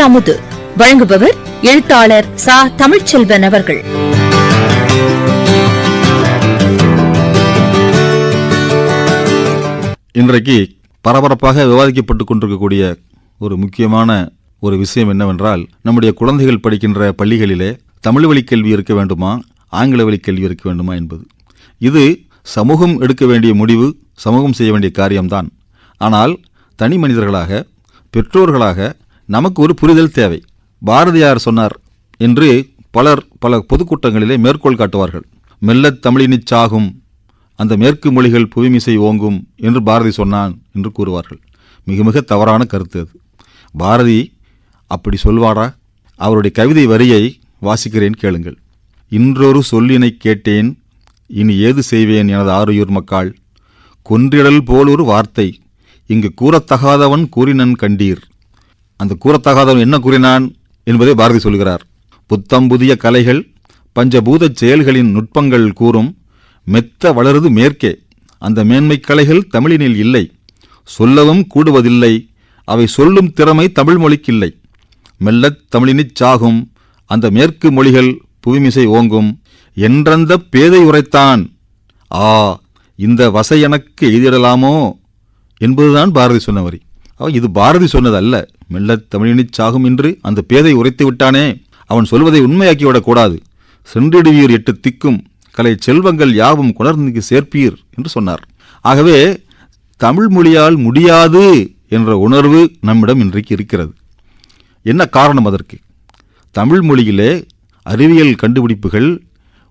அமுது. வழங்குபவர் எழுத்தாளர் சா. தமிழ்ச்செல்வன் அவர்கள். இன்றைக்கு பரபரப்பாக விவாதிக்கப்பட்டுக் கொண்டிருக்கக்கூடிய ஒரு முக்கியமான ஒரு விஷயம் என்னவென்றால் நம்முடைய குழந்தைகள் படிக்கின்ற பள்ளிகளிலே தமிழ் வழி கல்வி இருக்க வேண்டுமா ஆங்கில வழி கல்வி இருக்க வேண்டுமா என்பது. இது சமூகம் எடுக்க வேண்டிய முடிவு சமூகம் செய்ய வேண்டிய காரியம்தான். ஆனால் தனி மனிதர்களாக பெற்றோர்களாக நமக்கு ஒரு புரிதல் தேவை. பாரதியார் சொன்னார் என்று பலர் பல பொதுக்கூட்டங்களிலே மேற்கோள் காட்டுவார்கள். மெல்லத் தமிழினிச் சாகும் அந்த மேற்கு மொழிகள் புவிமிசை ஓங்கும் என்று பாரதி சொன்னான் என்று கூறுவார்கள். மிக மிக தவறான கருத்து அது. பாரதி அப்படி சொல்வாரா? அவருடைய கவிதை வரியை வாசிக்கிறேன் கேளுங்கள். இன்றொரு சொல்லினை கேட்டேன் இனி ஏது செய்வேன் எனது ஆறுயூர் மக்காள். கொன்றிடல் போல் ஒரு வார்த்தை இங்கு கூறத்தகாதவன் கூறினன் கண்டீர். அந்த கூறத்தகாதவன் என்ன கூறினான் என்பதை பாரதி சொல்கிறார். புத்தம் புதிய கலைகள் பஞ்சபூதச் செயல்களின் நுட்பங்கள் கூறும் மெத்த வளருது மேற்கே. அந்த மேன்மைக் கலைகள் தமிழினில் இல்லை. சொல்லவும் கூடுவதில்லை. அவை சொல்லும் திறமை தமிழ் மொழிக்கில்லை. மெல்லத் தமிழினிச் சாகும் அந்த மேற்கு மொழிகள் புவிமிசை ஓங்கும். என்றந்த பேதை உரைத்தான். ஆ இந்த வசை எனக்கு எழுதிடலாமோ என்பதுதான் பாரதி சொன்ன வரி. அவன் இது பாரதி சொன்னதல்ல. மெல்லத் தமிழினிச் சாகும் என்று அந்த பேதை உரைத்து விட்டானே. அவன் சொல்வதை உண்மையாக்கிவிடக் கூடாது. சென்றிடுவீர் எட்டு திக்கும் கலை செல்வங்கள் யாவும் குணர்ந்து சேர்ப்பீர் என்று சொன்னார். ஆகவே தமிழ் மொழியால் முடியாது என்ற உணர்வு நம்மிடம் இன்றைக்கு இருக்கிறது. என்ன காரணம் அதற்கு? தமிழ் மொழியிலே அறிவியல் கண்டுபிடிப்புகள்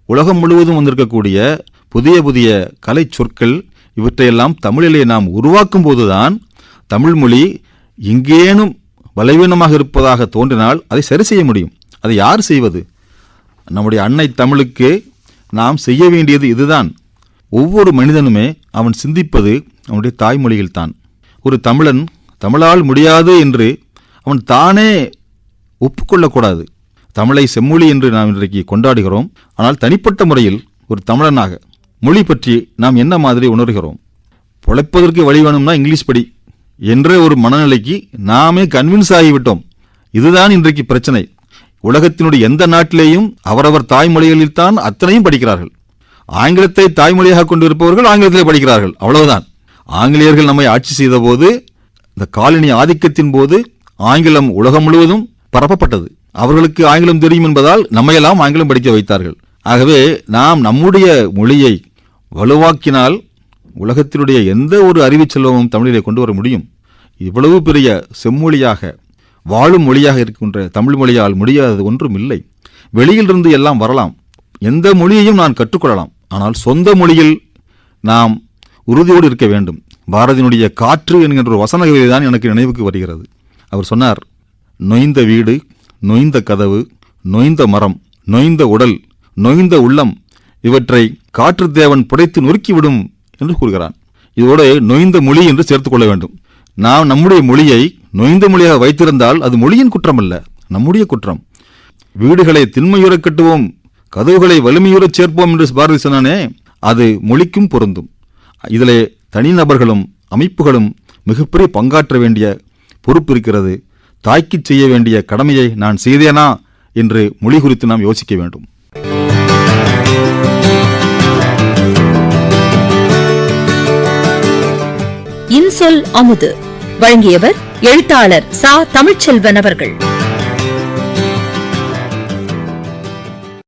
உலகம் முழுவதும் வந்திருக்கக்கூடிய புதிய புதிய கலை சொற்கள் இவற்றையெல்லாம் தமிழிலே நாம் உருவாக்கும் போதுதான் தமிழ்மொழி எங்கேனும் பலவீனமாக இருப்பதாக தோன்றினால் அதை சரி செய்ய முடியும். அதை யார் செய்வது? நம்முடைய அன்னை தமிழுக்கு நாம் செய்ய வேண்டியது இதுதான். ஒவ்வொரு மனிதனுமே அவன் சிந்திப்பது அவனுடைய தாய்மொழியில்தான். ஒரு தமிழன் தமிழால் முடியாது என்று அவன் தானே ஒப்புக்கொள்ளக்கூடாது. தமிழை செம்மொழி என்று நாம் இன்றைக்கு கொண்டாடுகிறோம். ஆனால் தனிப்பட்ட முறையில் ஒரு தமிழனாக மொழி பற்றி நாம் என்ன மாதிரி உணர்கிறோம்? பிழைப்பதற்கு வழி வேணும்னா இங்கிலீஷ் படி. என்ற ஒரு மனநிலைக்கு நாமே கன்வின்ஸ் ஆகிவிட்டோம். இதுதான் இன்றைக்கு பிரச்சனை. உலகத்தினுடைய எந்த நாட்டிலேயும் அவரவர் தாய்மொழிகளில்தான் அத்தனையும் படிக்கிறார்கள். ஆங்கிலத்தை தாய்மொழியாக கொண்டிருப்பவர்கள் ஆங்கிலத்திலே படிக்கிறார்கள். அவ்வளவுதான். ஆங்கிலேயர்கள் நம்மை ஆட்சி செய்த போது இந்த காலனி ஆதிக்கத்தின் போது ஆங்கிலம் உலகம் முழுவதும் பரப்பப்பட்டது. அவர்களுக்கு ஆங்கிலம் தெரியும் என்பதால் நம்மையெல்லாம் ஆங்கிலம் படிக்க வைத்தார்கள். ஆகவே நாம் நம்முடைய மொழியை வலுவாக்கினால் உலகத்தினுடைய எந்த ஒரு அறிவு செல்வமும் தமிழிலே கொண்டு வர முடியும். இவ்வளவு பெரிய செம்மொழியாக வாழும் மொழியாக இருக்கின்ற தமிழ் மொழியால் முடியாதது ஒன்றும் இல்லை. வெளியிலிருந்து எல்லாம் வரலாம். எந்த மொழியையும் நான் கற்றுக்கொள்ளலாம். ஆனால் சொந்த மொழியில் நாம் உறுதியோடு இருக்க வேண்டும். பாரதியினுடைய காற்று என்கின்ற ஒரு வசன கவிதை தான் எனக்கு நினைவுக்கு வருகிறது. அவர் சொன்னார் நொய்ந்த வீடு நொய்ந்த கதவு நொய்ந்த மரம் நொய்ந்த உடல் நொய்ந்த உள்ளம் இவற்றை காற்று தேவன் புடைத்து நொறுக்கிவிடும் என்று கூறுகிறான். இதோடு நொய்ந்த மொழி என்று சேர்த்துக் கொள்ள வேண்டும். நாம் நம்முடைய மொழியை நொய்ந்த மொழியாக வைத்திருந்தால் அது மொழியின் குற்றம் அல்ல நம்முடைய குற்றம். வீடுகளை திண்மையுறக் கட்டுவோம் கதவுகளை வலிமையுறச் சேர்ப்போம் என்று பாரதி சொன்னானே அது மொழிக்கும் பொருந்தும். இதிலே தனிநபர்களும் அமைப்புகளும் மிகப்பெரிய பங்காற்ற வேண்டிய பொறுப்பு இருக்கிறது. தாய்க்குச் செய்ய வேண்டிய கடமையை நான் செய்தேனா என்று மொழி குறித்து நாம் யோசிக்க வேண்டும். இன்சொல் அமுது. வழங்கியவர் எழுத்தாளர் சா. தமிழ்ச்செல்வன் அவர்கள்.